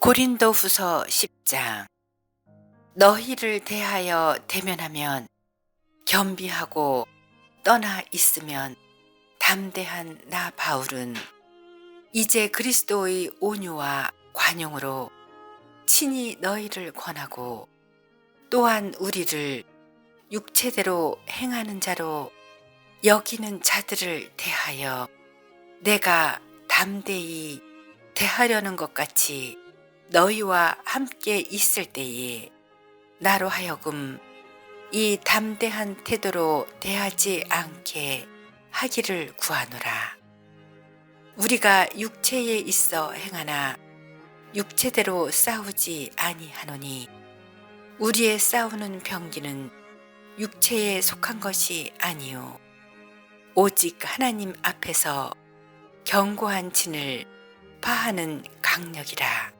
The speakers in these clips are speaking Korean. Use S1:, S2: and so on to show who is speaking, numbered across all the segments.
S1: 고린도 후서 10장. 너희를 대하여 대면하면 겸비하고 떠나 있으면 담대한 나 바울은 이제 그리스도의 온유와 관용으로 친히 너희를 권하고 또한 우리를 육체대로 행하는 자로 여기는 자들을 대하여 내가 담대히 대하려는 것 같이 너희와 함께 있을 때에 나로 하여금 이 담대한 태도로 대하지 않게 하기를 구하노라. 우리가 육체에 있어 행하나 육체대로 싸우지 아니하노니 우리의 싸우는 병기는 육체에 속한 것이 아니요 오직 하나님 앞에서 견고한 진을 파하는 강력이라.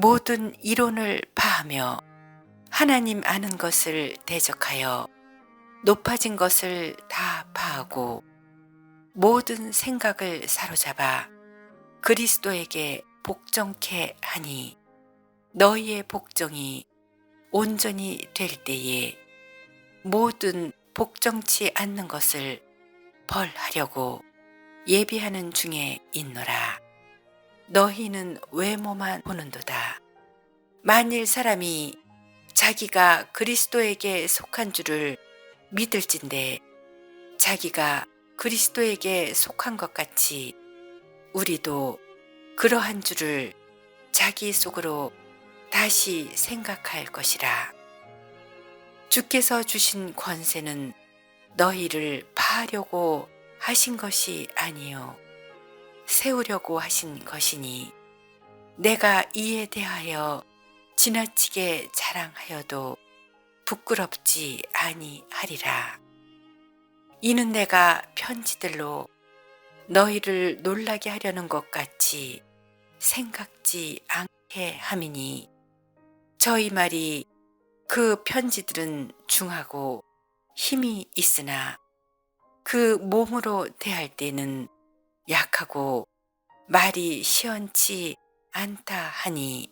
S1: 모든 이론을 파하며 하나님 아는 것을 대적하여 높아진 것을 다 파하고 모든 생각을 사로잡아 그리스도에게 복종케 하니 너희의 복종이 온전히 될 때에 모든 복종치 않는 것을 벌하려고 예비하는 중에 있노라. 너희는 외모만 보는도다. 만일 사람이 자기가 그리스도에게 속한 줄을 믿을진데 자기가 그리스도에게 속한 것 같이 우리도 그러한 줄을 자기 속으로 다시 생각할 것이라. 주께서 주신 권세는 너희를 파하려고 하신 것이 아니요. 세우려고 하신 것이니 내가 이에 대하여 지나치게 자랑하여도 부끄럽지 아니하리라. 이는 내가 편지들로 너희를 놀라게 하려는 것 같이 생각지 않게 함이니 저희 말이 그 편지들은 중하고 힘이 있으나 그 몸으로 대할 때는 약하고 말이 시원치 않다 하니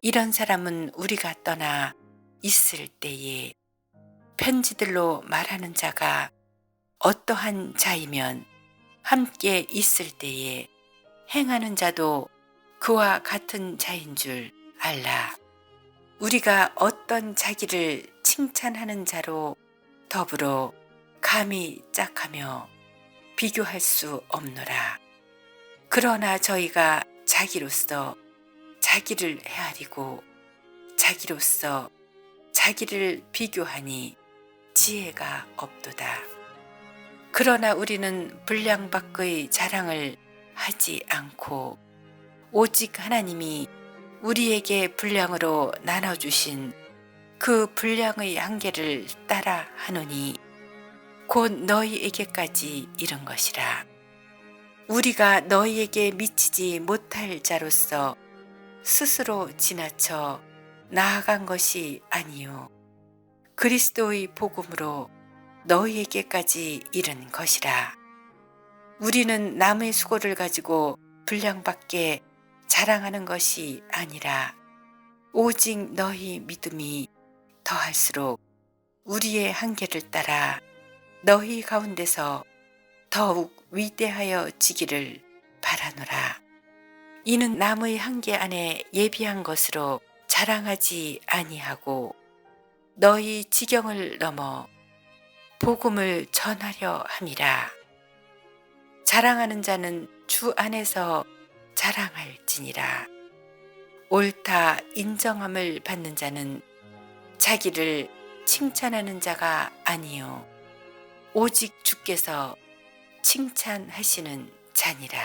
S1: 이런 사람은 우리가 떠나 있을 때에 편지들로 말하는 자가 어떠한 자이면 함께 있을 때에 행하는 자도 그와 같은 자인 줄 알라. 우리가 어떤 자기를 칭찬하는 자로 더불어 감히 짝하며 비교할 수 없노라. 그러나 저희가 자기로서 자기를 헤아리고 자기로서 자기를 비교하니 지혜가 없도다. 그러나 우리는 분량 밖의 자랑을 하지 않고 오직 하나님이 우리에게 분량으로 나눠주신 그 분량의 한계를 따라 하노니 곧 너희에게까지 이른 것이라. 우리가 너희에게 미치지 못할 자로서 스스로 지나쳐 나아간 것이 아니요. 그리스도의 복음으로 너희에게까지 이른 것이라. 우리는 남의 수고를 가지고 분량밖에 자랑하는 것이 아니라 오직 너희 믿음이 더할수록 우리의 한계를 따라 너희 가운데서 더욱 위대하여 지기를 바라노라. 이는 남의 한계 안에 예비한 것으로 자랑하지 아니하고 너희 지경을 넘어 복음을 전하려 함이라. 자랑하는 자는 주 안에서 자랑할지니라. 옳다 인정함을 받는 자는 자기를 칭찬하는 자가 아니요 오직 주께서 칭찬하시는 자니라.